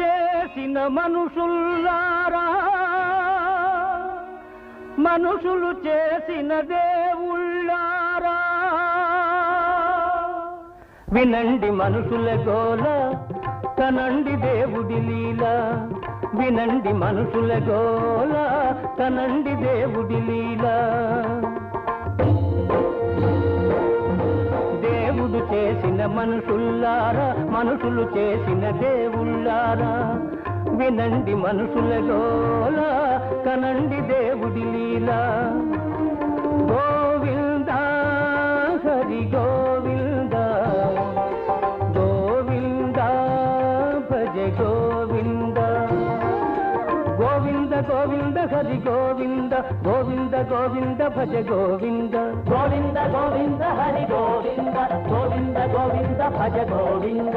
చేసిన మనుషుల్లారా. మనుషులు చేసిన దేవుళ్ళారా. వినండి మనుషుల గోల కనండి దేవుడి లీల. వినండి మనుషుల గోల కనండి దేవుడి లీల. చేసిన మనసుల్లారా మనుషులు చేసిన దేవుళ్ళారా? వినండి మనుషుల గోల కనండి దేవుడి లీలా. గోవింద హరి గోవింద. గోవింద భజ గోవింద. గోవింద హరి గోవింద గోవింద గోవింద భజ గోవింద. గోవింద గోవింద హరి గోవింద గోవింద గోవింద భజ గోవింద.